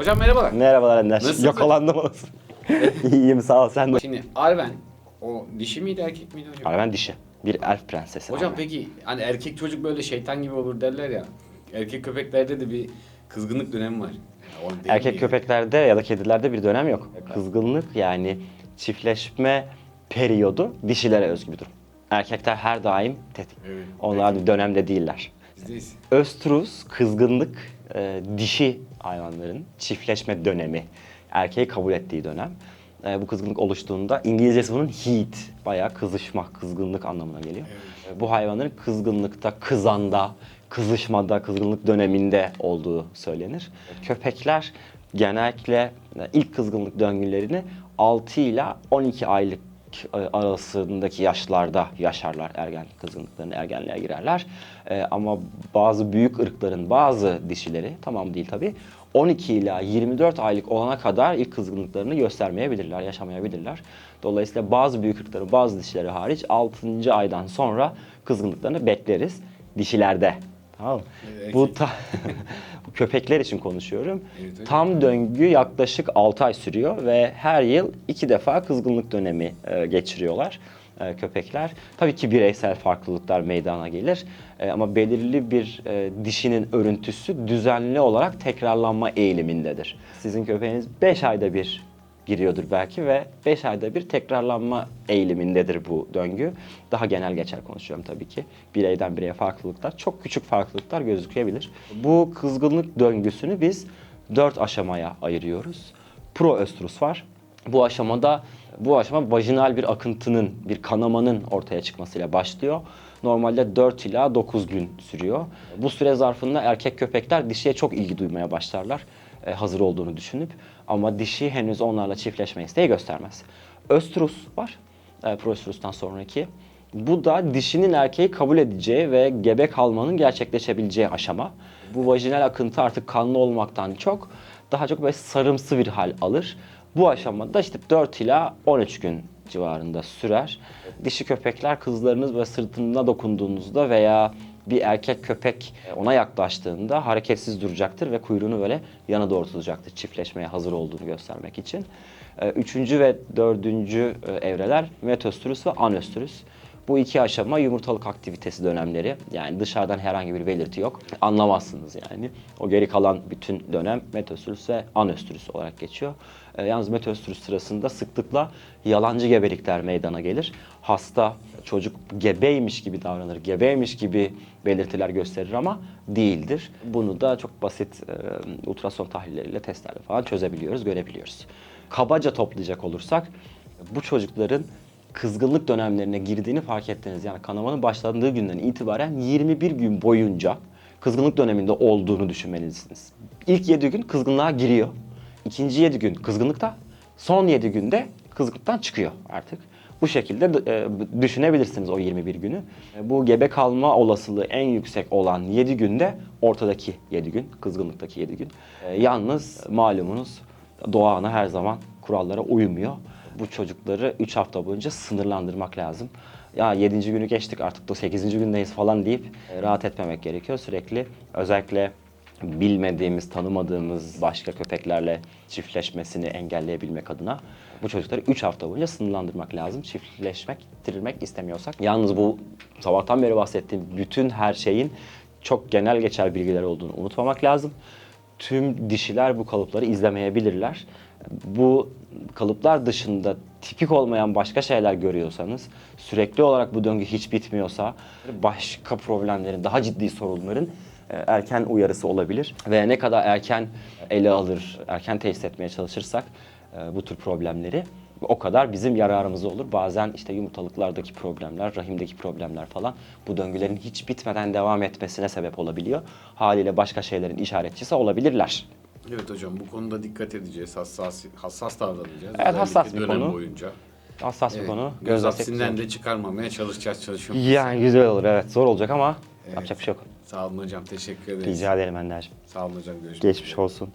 Hocam merhabalar. Merhabalar Ender. Nasılsın? Yakalandım olasın. İyiyim sağ ol sen de. Şimdi Arven o dişi miydi erkek miydi hocam? Arven dişi. Bir elf prensesi. Hocam Arven. peki hani erkek çocuk böyle şeytan gibi olur derler ya. Erkek köpeklerde de bir kızgınlık dönemi var. Ya, o değil Erkek mi? köpeklerde ya da kedilerde bir dönem yok. Kızgınlık yani çiftleşme periyodu dişilere özgü bir durum. Erkekler her daim tetik. Evet. Onlar bir dönemde değiller. Bizdeyiz. Östrus, kızgınlık, e, dişi hayvanların çiftleşme dönemi, erkeği kabul ettiği dönem. E, bu kızgınlık oluştuğunda İngilizcesi bunun heat, bayağı kızışma, kızgınlık anlamına geliyor. E, bu hayvanların kızgınlıkta, kızanda, kızışmada, kızgınlık döneminde olduğu söylenir. Köpekler genellikle e, ilk kızgınlık döngülerini 6 ile 12 aylık arasındaki yaşlarda yaşarlar ergenlik kızgınlıklarını ergenliğe girerler. E, ama bazı büyük ırkların bazı dişileri tamam değil tabi 12 ila 24 aylık olana kadar ilk kızgınlıklarını göstermeyebilirler, yaşamayabilirler. Dolayısıyla bazı büyük ırkların bazı dişileri hariç 6. aydan sonra kızgınlıklarını bekleriz dişilerde. Tamam mı? Evet, Bu ta- bu köpekler için konuşuyorum. Evet. Tam döngü yaklaşık 6 ay sürüyor ve her yıl iki defa kızgınlık dönemi e, geçiriyorlar e, köpekler. Tabii ki bireysel farklılıklar meydana gelir E, ama belirli bir e, dişinin örüntüsü düzenli olarak tekrarlanma eğilimindedir. Sizin köpeğiniz 5 ayda bir giriyordur belki ve 5 ayda bir tekrarlanma eğilimindedir bu döngü. Daha genel geçer konuşuyorum tabii ki. Bireyden bireye farklılıklar, çok küçük farklılıklar gözükebilir. Bu kızgınlık döngüsünü biz 4 aşamaya ayırıyoruz. Proöstrus var. Bu aşamada bu aşama vajinal bir akıntının, bir kanamanın ortaya çıkmasıyla başlıyor. Normalde 4 ila 9 gün sürüyor. Bu süre zarfında erkek köpekler dişiye çok ilgi duymaya başlarlar. E, hazır olduğunu düşünüp ama dişi henüz onlarla çiftleşme isteği göstermez. Östrus var. E, proöstrus'tan sonraki. Bu da dişinin erkeği kabul edeceği ve gebe kalmanın gerçekleşebileceği aşama. Bu vajinal akıntı artık kanlı olmaktan çok daha çok böyle sarımsı bir hal alır. Bu aşamada işte 4 ila 13 gün civarında sürer. Dişi köpekler kızlarınız ve sırtına dokunduğunuzda veya bir erkek köpek ona yaklaştığında hareketsiz duracaktır ve kuyruğunu böyle yana doğru tutacaktır çiftleşmeye hazır olduğunu göstermek için. Ee, Üçüncü ve dördüncü e, evreler metöstrüs ve anöstrüs. Bu iki aşama yumurtalık aktivitesi dönemleri. Yani dışarıdan herhangi bir belirti yok. Anlamazsınız yani. O geri kalan bütün dönem metöstrüs ve anöstrüs olarak geçiyor. Ee, yalnız metöstrüs sırasında sıklıkla yalancı gebelikler meydana gelir. Hasta çocuk gebeymiş gibi davranır, gebeymiş gibi belirtiler gösterir ama değildir. Bunu da çok basit e, ultrason tahlilleriyle, testlerle falan çözebiliyoruz, görebiliyoruz. Kabaca toplayacak olursak bu çocukların kızgınlık dönemlerine girdiğini fark ettiniz. Yani kanamanın başladığı günden itibaren 21 gün boyunca kızgınlık döneminde olduğunu düşünmelisiniz. İlk 7 gün kızgınlığa giriyor. İkinci 7 gün kızgınlıkta, son 7 günde kızgınlıktan çıkıyor artık. Bu şekilde e, düşünebilirsiniz o 21 günü. E, Bu gebe kalma olasılığı en yüksek olan 7 günde ortadaki 7 gün, kızgınlıktaki 7 gün. E, Yalnız malumunuz doğa ana her zaman kurallara uymuyor. Bu çocukları 3 hafta boyunca sınırlandırmak lazım. Ya 7. günü geçtik artık da 8. gündeyiz falan deyip e, rahat etmemek gerekiyor. Sürekli özellikle bilmediğimiz, tanımadığımız başka köpeklerle çiftleşmesini engelleyebilmek adına bu çocukları 3 hafta boyunca sınırlandırmak lazım. Çiftleşmek, bitirilmek istemiyorsak. Yalnız bu sabahtan beri bahsettiğim bütün her şeyin çok genel geçer bilgiler olduğunu unutmamak lazım. Tüm dişiler bu kalıpları izlemeyebilirler. Bu kalıplar dışında tipik olmayan başka şeyler görüyorsanız, sürekli olarak bu döngü hiç bitmiyorsa, başka problemlerin, daha ciddi sorunların e, erken uyarısı olabilir. Ve ne kadar erken ele alır, erken teşhis etmeye çalışırsak e, bu tür problemleri o kadar bizim yararımıza olur. Bazen işte yumurtalıklardaki problemler, rahimdeki problemler falan bu döngülerin hiç bitmeden devam etmesine sebep olabiliyor. Haliyle başka şeylerin işaretçisi olabilirler. Evet hocam bu konuda dikkat edeceğiz. Hassas hassas davranacağız. Evet, hassas bir dönem konu. boyunca. Hassas bir Evet, konu. Göz hapsinden de çıkarmamaya çalışacağız çalışıyoruz. Yani güzel olur evet. Zor olacak ama yapacak bir şey yok. Sağ olun hocam teşekkür ederiz. Rica ederim Ender'cim. Sağ olun hocam görüşmek Geçmiş üzere. olsun.